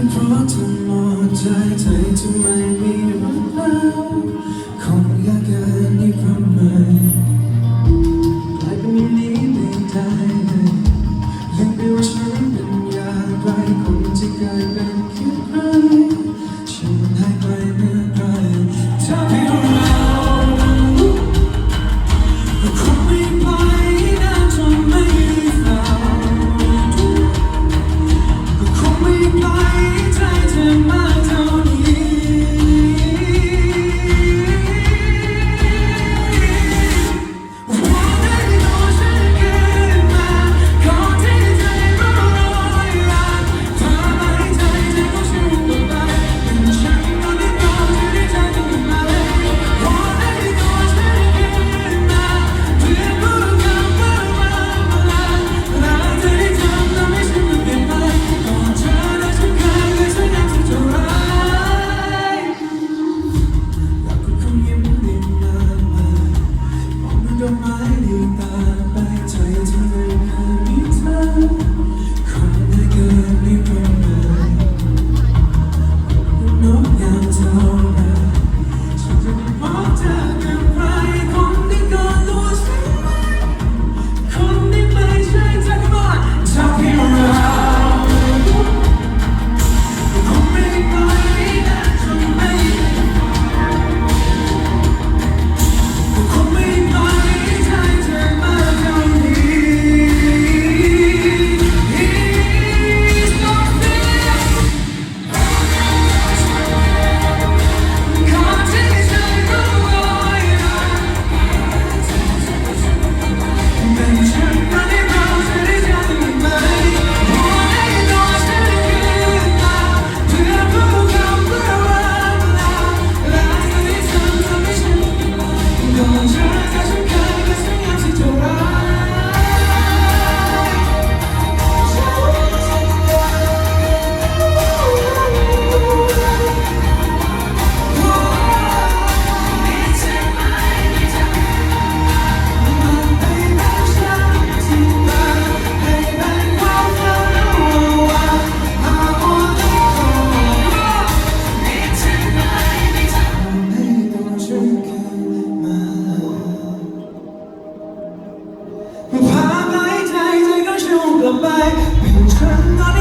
ก็เพราะเธอหมดใจใจทำไมไม่รักแล้วคงยากเกินที่พระเมินกลายเป็นวันนี้ไม่ได้เลยยังไม่ว่าฉันเป็นอย่างไรคนที่เคยเป็นคิดไรฉันหายไปเมื่อ 白，变成了